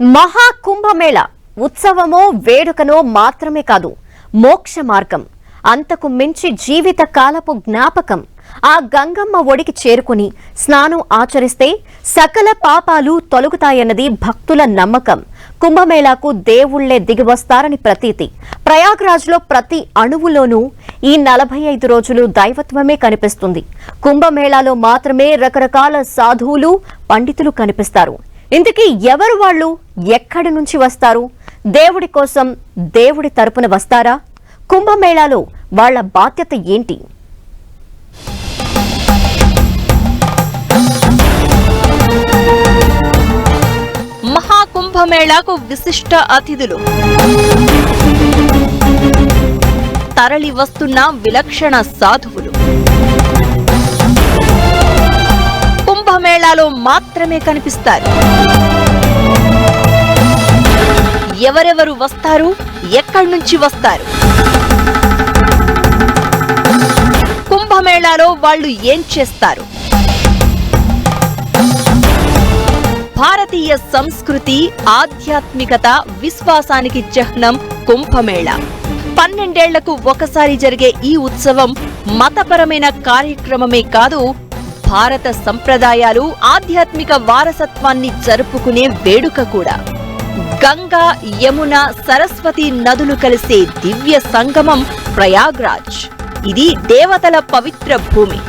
మహా కుంభమేళ ఉత్సవమో వేడుకనో మాత్రమే కాదు మోక్ష మార్గం. అంతకు మించి జీవిత కాలపు జ్ఞాపకం. ఆ గంగమ్మ ఒడికి చేరుకుని స్నానం ఆచరిస్తే సకల పాపాలు తొలగుతాయన్నది భక్తుల నమ్మకం. కుంభమేళాకు దేవుళ్ళే దిగివస్తారని ప్రతీతి. ప్రయాగ్రాజ్లో ప్రతి అణువులోనూ ఈ నలభై ఐదు రోజులు దైవత్వమే కనిపిస్తుంది. కుంభమేళాలో మాత్రమే రకరకాల సాధువులు పండితులు కనిపిస్తారు. ఇంతకీ ఎవరు వాళ్ళు? ఎక్కడి నుంచి వస్తారు? దేవుడి కోసం దేవుడి తరపున వస్తారా? కుంభమేళాలో వాళ్ళ బాధ్యత ఏంటి? మహాకుంభమేళాకు విశిష్ట అతిథులు. తరలి వస్తున్న విలక్షణ సాధువులు. కుంభమేళాలో మాత్రమే కనిపిస్తారు ఎవరెవరు వస్తారు? ఎక్కడి నుంచి వస్తారు? కుంభమేళాలో వాళ్ళు ఏం చేస్తారు? భారతీయ సంస్కృతి ఆధ్యాత్మికత విశ్వాసానికి చిహ్నం కుంభమేళ. పన్నెండేళ్ళకు ఒకసారి జరిగే ఈ ఉత్సవం మతపరమైన కార్యక్రమమే కాదు భారత సంప్రదాయాలు ఆధ్యాత్మిక వారసత్వాన్ని జరుపుకునే వేడుక కూడా. గంగా యమున సరస్వతి నదులు కలిసే దివ్య సంగమం ప్రయాగ్రాజ్. ఇది దేవతల పవిత్ర భూమి.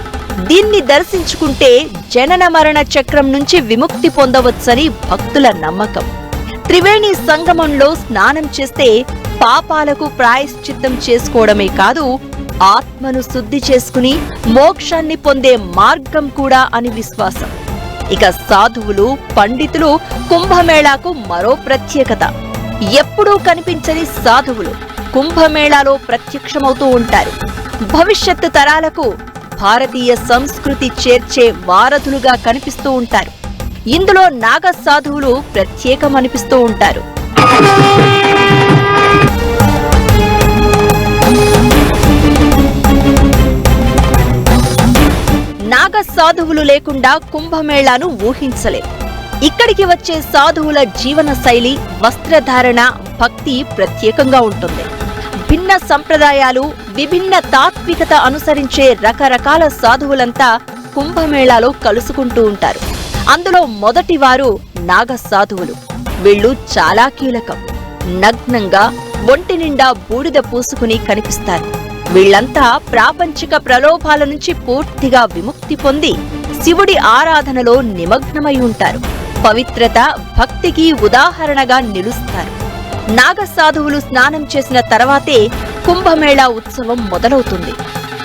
దీన్ని దర్శించుకుంటే జనన మరణ చక్రం నుంచి విముక్తి పొందవచ్చని భక్తుల నమ్మకం. త్రివేణి సంగమంలో స్నానం చేస్తే పాపాలకు ప్రాయశ్చిత్తం చేసుకోవడమే కాదు ఆత్మను శుద్ధి చేసుకుని మోక్షాన్ని పొందే మార్గం కూడా అని విశ్వాసం. ఇక సాధువులు పండితులు కుంభమేళాకు మరో ప్రత్యేకత. ఎప్పుడూ కనిపించని సాధువులు కుంభమేళాలో ప్రత్యక్షమవుతూ ఉంటారు. భవిష్యత్తు తరాలకు భారతీయ సంస్కృతి చేర్చే వారధులుగా కనిపిస్తూ ఉంటారు. ఇందులో నాగ సాధువులు ప్రత్యేకమనిపిస్తూ ఉంటారు. నాగ సాధువులు లేకుండా కుంభమేళాను ఊహించలేం. ఇక్కడికి వచ్చే సాధువుల జీవన శైలి వస్త్రధారణ భక్తి ప్రత్యేకంగా ఉంటుంది. భిన్న సంప్రదాయాలు విభిన్న తాత్వికత అనుసరించే రకరకాల సాధువులంతా కుంభమేళాలో కలుసుకుంటూ ఉంటారు. అందులో మొదటి వారు నాగ సాధువులు. వీళ్ళు చాలా కీలకం. నగ్నంగా ఒంటి నిండా బూడిద పూసుకుని కనిపిస్తారు. వీళ్ళంతా ప్రాపంచిక ప్రలోభాల నుంచి పూర్తిగా విముక్తి పొంది శివుడి ఆరాధనలో నిమగ్నమై ఉంటారు. పవిత్రత భక్తికి ఉదాహరణగా నిలుస్తారు. నాగ సాధువులు స్నానం చేసిన తర్వాతే కుంభమేళా ఉత్సవం మొదలవుతుంది.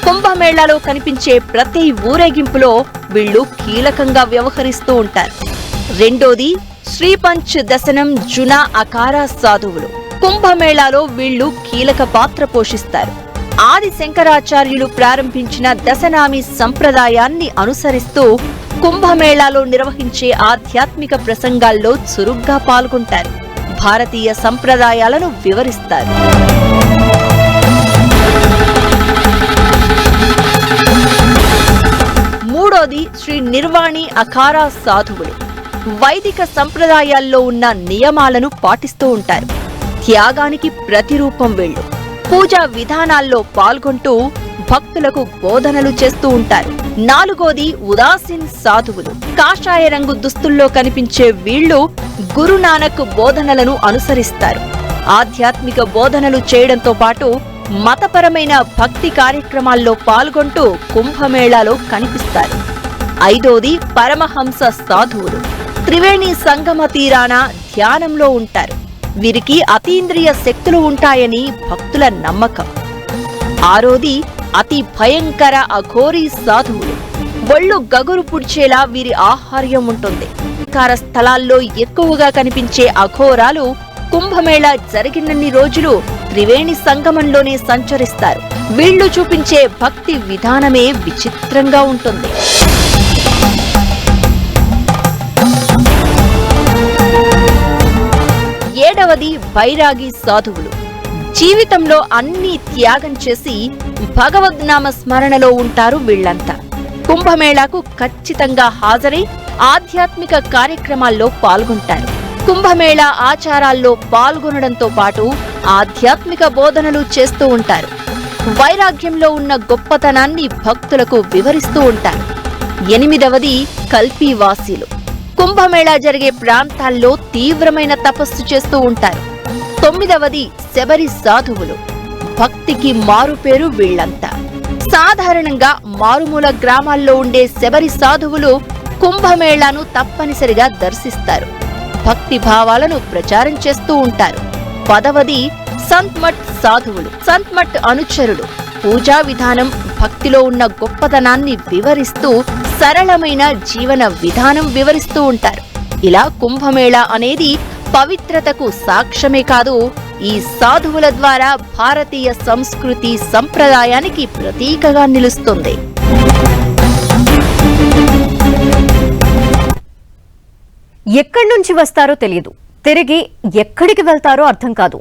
కుంభమేళాలో కనిపించే ప్రతి ఊరేగింపులో వీళ్ళు కీలకంగా వ్యవహరిస్తూ ఉంటారు. రెండోది శ్రీపంచ్ దశనం జునా అకారా సాధువులు. కుంభమేళాలో వీళ్ళు కీలక పాత్ర పోషిస్తారు. ఆది శంకరాచార్యులు ప్రారంభించిన దశనామి సంప్రదాయాన్ని అనుసరిస్తూ కుంభమేళాలో నిర్వహించే ఆధ్యాత్మిక ప్రసంగాల్లో చురుగ్గా పాల్గొంటారు. భారతీయ సంప్రదాయాలను వివరిస్తారు. మూడోది శ్రీ నిర్వాణి అఖారా సాధువులు. వైదిక సంప్రదాయాల్లో ఉన్న నియమాలను పాటిస్తూ ఉంటారు. త్యాగానికి ప్రతిరూపం వెళ్ళు. పూజా విధానాల్లో పాల్గొంటూ భక్తులకు బోధనలు చేస్తూ ఉంటారు. నాలుగోది ఉదాసీన్ సాధువులు. కాషాయ రంగు దుస్తుల్లో కనిపించే వీళ్ళు గురునానక్ బోధనలను అనుసరిస్తారు. ఆధ్యాత్మిక బోధనలు చేయడంతో పాటు మతపరమైన భక్తి కార్యక్రమాల్లో పాల్గొంటూ కుంభమేళాలో కనిపిస్తారు. ఐదోది పరమహంస సాధువులు. త్రివేణి సంగమ తీరాన ధ్యానంలో ఉంటారు. వీరికి అతీంద్రియ శక్తులు ఉంటాయని భక్తుల నమ్మకం. ఆరోది అతి భయంకర అఘోరీ సాధువులు. ఒళ్ళు గగురు పుడిచేలా వీరి ఆహార్యం ఉంటుంది. కార స్థలాల్లో ఎక్కువగా కనిపించే అఘోరాలు కుంభమేళ జరిగినన్ని రోజులు త్రివేణి సంగమంలోనే సంచరిస్తారు. వీళ్ళు చూపించే భక్తి విధానమే విచిత్రంగా ఉంటుంది. ఏడవది బైరాగి సాధువులు. జీవితంలో అన్ని త్యాగం చేసి భగవద్నామ స్మరణలో ఉంటారు వీళ్ళంతా. కుంభమేళాకు ఖచ్చితంగా హాజరై ఆధ్యాత్మిక కార్యక్రమాల్లో పాల్గొంటారు. కుంభమేళా ఆచారాల్లో పాల్గొనడంతో పాటు ఆధ్యాత్మిక బోధనలు చేస్తూ ఉంటారు. వైరాగ్యంలో ఉన్న గొప్పతనాన్ని భక్తులకు వివరిస్తూ ఉంటారు. ఎనిమిదవది కల్పీవాసీలు. కుంభమేళా జరిగే ప్రాంతాల్లో తీవ్రమైన తపస్సు చేస్తూ ఉంటారు. తొమ్మిదవది శబరి సాధువులు. భక్తికి మారుపేరు వీళ్ళంతా. సాధారణంగా మారుమూల గ్రామాల్లో ఉండే శబరి సాధువులు కుంభమేళాను తప్పనిసరిగా దర్శిస్తారు. భక్తి భావాలను ప్రచారం చేస్తూ ఉంటారు. పదవది సంత్మట్ సాధువులు. సంత్మట్ అనుచరులు. పూజా విధానం భక్తిలో ఉన్న గొప్పతనాన్ని వివరిస్తూ సరళమైన జీవన విధానం వివరిస్తూ ఉంటారు. ఇలా కుంభమేళా అనేది పవిత్రతకు సాక్ష్యమే కాదు ఈ సాధువుల ద్వారా భారతీయ సంస్కృతి సంప్రదాయానికి ప్రతీకగా నిలుస్తుంది. ఎక్కడి నుంచి వస్తారో తెలియదు తిరిగి ఎక్కడికి వెళ్తారో అర్థం కాదు.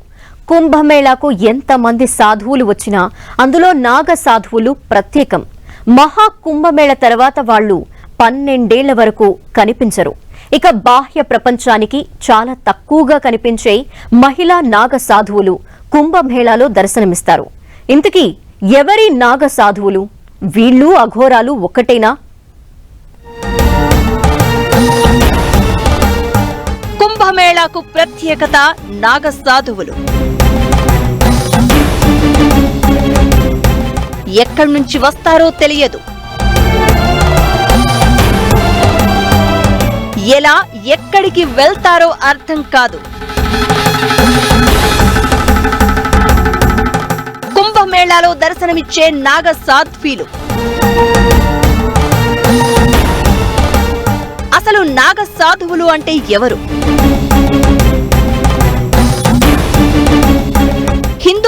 కుంభమేళాకు ఎంతమంది సాధువులు వచ్చినా అందులో నాగ సాధువులు ప్రత్యేకం. మహా కుంభమేళ తర్వాత వాళ్ళు పన్నెండేళ్ళ వరకు కనిపించరు. ఇక బాహ్య ప్రపంచానికి చాలా తక్కువగా కనిపించే మహిళా నాగ సాధువులు కుంభమేళాలో దర్శనమిస్తారు. ఇంతకీ ఎవరి నాగ సాధువులు? వీళ్ళు అఘోరాలు ఒక్కటేనా? కుంభమేళాకు ప్రత్యేకత నాగ సాధువులు. ఎక్కడి నుంచి వస్తారో తెలియదు. ఎలా ఎక్కడికి వెళ్తారో అర్థం కాదు. కుంభమేళాలో దర్శనమిచ్చే నాగ సాధ్వీలు అసలు నాగ సాధువులు అంటే ఎవరు?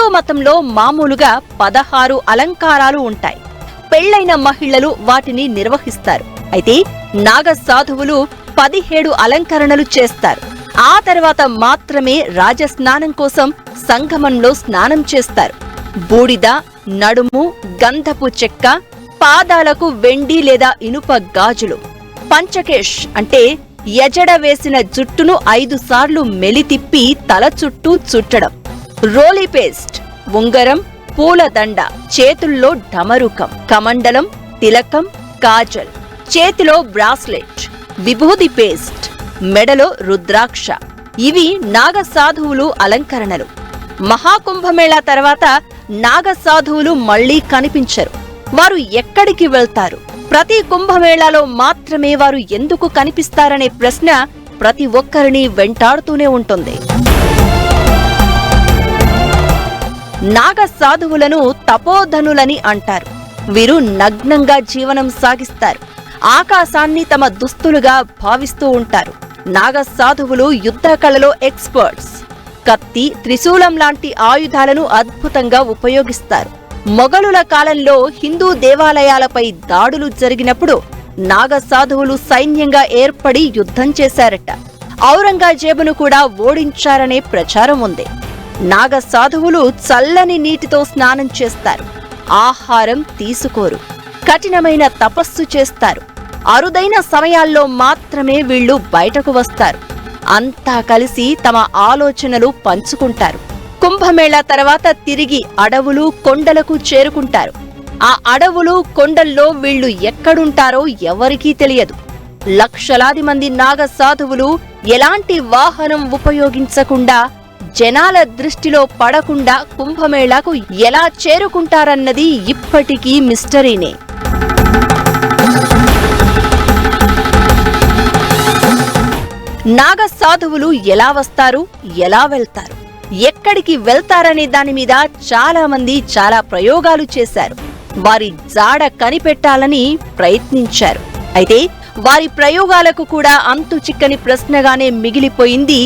హిందూ మతంలో మామూలుగా పదహారు అలంకారాలు ఉంటాయి. పెళ్ళైన మహిళలు వాటిని నిర్వహిస్తారు. అయితే నాగ సాధువులు పదిహేడు అలంకరణలు చేస్తారు. ఆ తర్వాత మాత్రమే రాజస్నానం కోసం సంగమంలో స్నానం చేస్తారు. బూడిద నడుము గంధపు చెక్క పాదాలకు వెండి లేదా ఇనుప గాజులు. పంచకేష్ అంటే ఎజడ వేసిన జుట్టును ఐదు సార్లు మెలితిప్పి తల చుట్టూ చుట్టడం. రోలీ పేస్ట్ ఉంగరం పూలదండ చేతుల్లో ఢమరుకం కమండలం తిలకం కాజల్ చేతిలో బ్రాస్లెట్ విభూది పేస్ట్ మెడలో రుద్రాక్ష. ఇవి నాగ సాధువులు అలంకరణలు. మహాకుంభమేళా తర్వాత నాగ సాధువులు మళ్ళీ కనిపించరు. వారు ఎక్కడికి వెళ్తారు? ప్రతి కుంభమేళాలో మాత్రమే వారు ఎందుకు కనిపిస్తారనే ప్రశ్న ప్రతి ఒక్కరిని వెంటాడుతూనే ఉంటుంది. నాగ సాధువులను తపోధనులని అంటారు. వీరు నగ్నంగా జీవనం సాగిస్తారు. ఆకాశాన్ని తమ దుస్తులుగా భావిస్తూ ఉంటారు. నాగ సాధువులు యుద్ధ కళలో ఎక్స్పర్ట్స్. కత్తి త్రిశూలం లాంటి ఆయుధాలను అద్భుతంగా ఉపయోగిస్తారు. మొఘలుల కాలంలో హిందూ దేవాలయాలపై దాడులు జరిగినప్పుడు నాగ సాధువులు సైన్యంగా ఏర్పడి యుద్ధం చేశారట. ఔరంగజేబును కూడా ఓడించారనే ప్రచారం ఉంది. నాగ సాధువులు చల్లని నీటితో స్నానం చేస్తారు. ఆహారం తీసుకోరు. కఠినమైన తపస్సు చేస్తారు. అరుదైన సమయాల్లో మాత్రమే వీళ్ళు బయటకు వస్తారు. అంతా కలిసి తమ ఆలోచనలు పంచుకుంటారు. కుంభమేళా తర్వాత తిరిగి అడవులు కొండలకు చేరుకుంటారు. ఆ అడవులు కొండల్లో వీళ్ళు ఎక్కడుంటారో ఎవరికీ తెలియదు. లక్షలాది మంది నాగ సాధువులు ఎలాంటి వాహనం ఉపయోగించకుండా జనాల దృష్టిలో పడకుండా కుంభమేళాకు ఎలా చేరుకుంటారన్నది ఇప్పటికీ మిస్టరీనే. నాగ సాధువులు ఎలా వస్తారు ఎలా వెళ్తారు ఎక్కడికి వెళ్తారనే దాని మీద చాలా మంది చాలా ప్రయోగాలు చేశారు. వారి జాడ కనిపెట్టాలని ప్రయత్నించారు. అయితే వారి ప్రయోగాలకు కూడా అంతు చిక్కని ప్రశ్నగానే మిగిలిపోయింది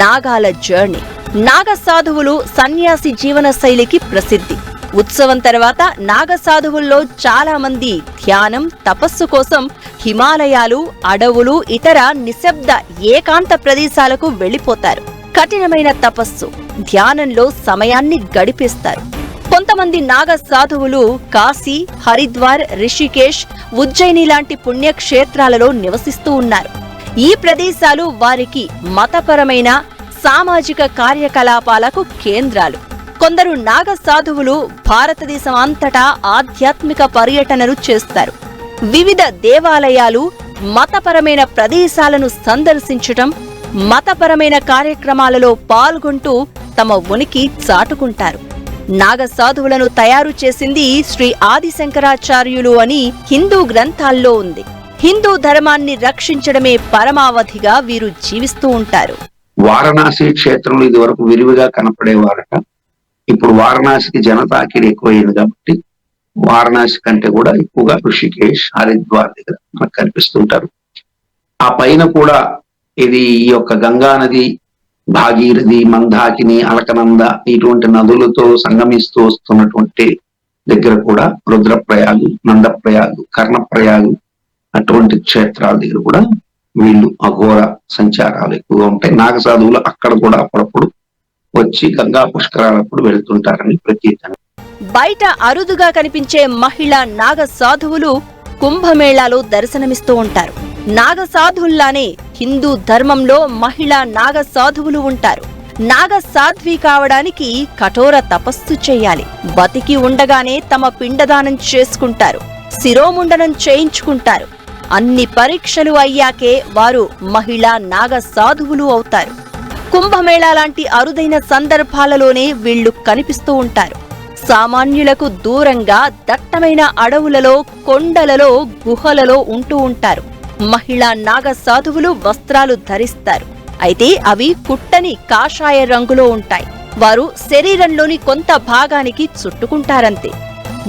నాగాల జర్నీ. నాగ సాధువులు సన్యాసి జీవన శైలికి ప్రసిద్ధి. ఉత్సవం తర్వాత నాగ సాధువుల్లో చాలా మంది ధ్యానం తపస్సు కోసం హిమాలయాలు అడవులు ఇతర నిశ్శబ్ద ఏకాంత ప్రదేశాలకు వెళ్ళిపోతారు. కఠినమైన తపస్సు ధ్యానంలో సమయాన్ని గడిపేస్తారు. కొంతమంది నాగ సాధువులు కాశీ హరిద్వార్ రిషికేశ్ ఉజ్జయిని లాంటి పుణ్యక్షేత్రాలలో నివసిస్తూ ఉన్నారు. ఈ ప్రదేశాలు వారికి మతపరమైన సామాజిక కార్యకలాపాలకు కేంద్రాలు. కొందరు నాగ సాధువులు భారతదేశం అంతటా ఆధ్యాత్మిక పర్యటనలు చేస్తారు. వివిధ దేవాలయాలు మతపరమైన ప్రదేశాలను సందర్శించటం మతపరమైన కార్యక్రమాలలో పాల్గొంటూ తమ ఉనికి చాటుకుంటారు. నాగ సాధువులను తయారు చేసింది శ్రీ ఆదిశంకరాచార్యులు అని హిందూ గ్రంథాల్లో ఉంది. హిందూ ధర్మాన్ని రక్షించడమే పరమావధిగా వీరు జీవిస్తూ ఉంటారు. వారణాసి క్షేత్రంలో ఇది వరకు విరివిగా కనపడేవారట. ఇప్పుడు వారణాసికి జనతాకిడి ఎక్కువైంది కాబట్టి వారణాసి కంటే కూడా ఎక్కువగా ఋషికేశ్ హరిద్వార్ దగ్గర మనకు కనిపిస్తుంటారు. ఆ పైన కూడా ఇది ఈ యొక్క గంగా నది భాగీరథి మందాకిని అలకనంద ఇటువంటి నదులతో సంగమిస్తూ వస్తున్నటువంటి దగ్గర కూడా రుద్రప్రయాగు నందప్రయాగు కర్ణప్రయాగు అటువంటి క్షేత్రాల దగ్గర కూడా వీళ్ళు అఘోర సంచారాలు ఎక్కువగా ఉంటాయి. నాగ సాధువులు అక్కడ కూడా అప్పుడప్పుడు వచ్చి గంగా పుష్కరాలప్పుడు వెళ్తుంటారని ప్రతీతి. బయట అరుదుగా కనిపించే మహిళా నాగ సాధువులు కుంభమేళాలో దర్శనమిస్తూ ఉంటారు. నాగ సాధువుల్లానే హిందూ ధర్మంలో మహిళా నాగ సాధువులు ఉంటారు. నాగ సాధ్వి కావడానికి కఠోర తపస్సు చేయాలి. బతికి ఉండగానే తమ పిండదానం చేసుకుంటారు. శిరోముండనం చేయించుకుంటారు. అన్ని పరీక్షలు అయ్యాకే వారు మహిళా నాగ సాధువులు అవుతారు. కుంభమేళా లాంటి అరుదైన సందర్భాలలోనే వీళ్ళు కనిపిస్తూ ఉంటారు. సామాన్యులకు దూరంగా దట్టమైన అడవులలో కొండలలో గుహలలో ఉంటూ ఉంటారు. మహిళా నాగ సాధువులు వస్త్రాలు ధరిస్తారు. అయితే అవి కుట్టని కాషాయ రంగులో ఉంటాయి. వారు శరీరంలోని కొంత భాగానికి చుట్టుకుంటారంతే.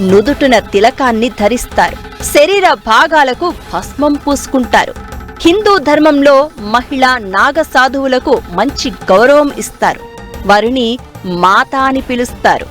నుదుటున తిలకాన్ని ధరిస్తారు. శరీర భాగాలకు భస్మం పూసుకుంటారు. హిందూ ధర్మంలో మహిళ నాగ సాధువులకు మంచి గౌరవం ఇస్తారు. వారిని మాత అని పిలుస్తారు.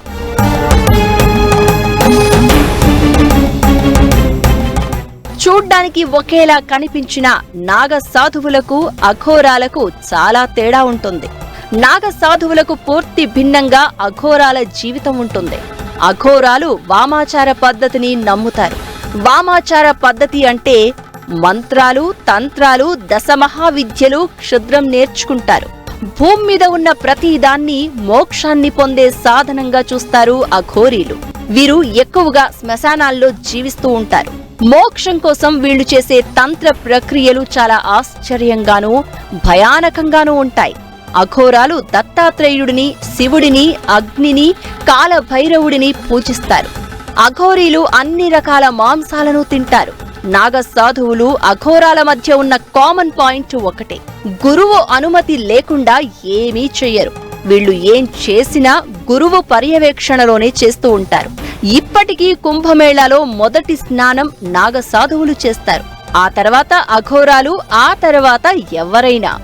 చూడ్డానికి ఒకేలా కనిపించిన నాగ సాధువులకు అఘోరాలకు చాలా తేడా ఉంటుంది. నాగ సాధువులకు పూర్తి భిన్నంగా అఘోరాల జీవితం ఉంటుంది. అఘోరాలు వామాచార పద్ధతిని నమ్ముతారు. వామాచార పద్ధతి అంటే మంత్రాలు తంత్రాలు దశమహావిద్యలు క్షుద్రం నేర్చుకుంటారు. భూమి మీద ఉన్న ప్రతి దాన్ని మోక్షాన్ని పొందే సాధనంగా చూస్తారు అఘోరీలు. వీరు ఎక్కువగా శ్మశానాల్లో జీవిస్తూ ఉంటారు. మోక్షం కోసం వీళ్ళు చేసే తంత్ర ప్రక్రియలు చాలా ఆశ్చర్యంగానూ భయానకంగానూ ఉంటాయి. అఘోరాలు దత్తాత్రేయుడిని శివుడిని అగ్నిని కాలభైరవుడిని పూజిస్తారు. అఘోరీలు అన్ని రకాల మాంసాలను తింటారు. నాగ సాధువులు అఘోరాల మధ్య ఉన్న కామన్ పాయింట్ ఒకటే. గురువు అనుమతి లేకుండా ఏమీ చెయ్యరు. వీళ్ళు ఏం చేసినా గురువు పర్యవేక్షణలోనే చేస్తూ ఉంటారు. ఇప్పటికీ కుంభమేళాలో మొదటి స్నానం నాగ సాధువులు చేస్తారు. ఆ తర్వాత అఘోరాలు ఆ తర్వాత ఎవరైనా.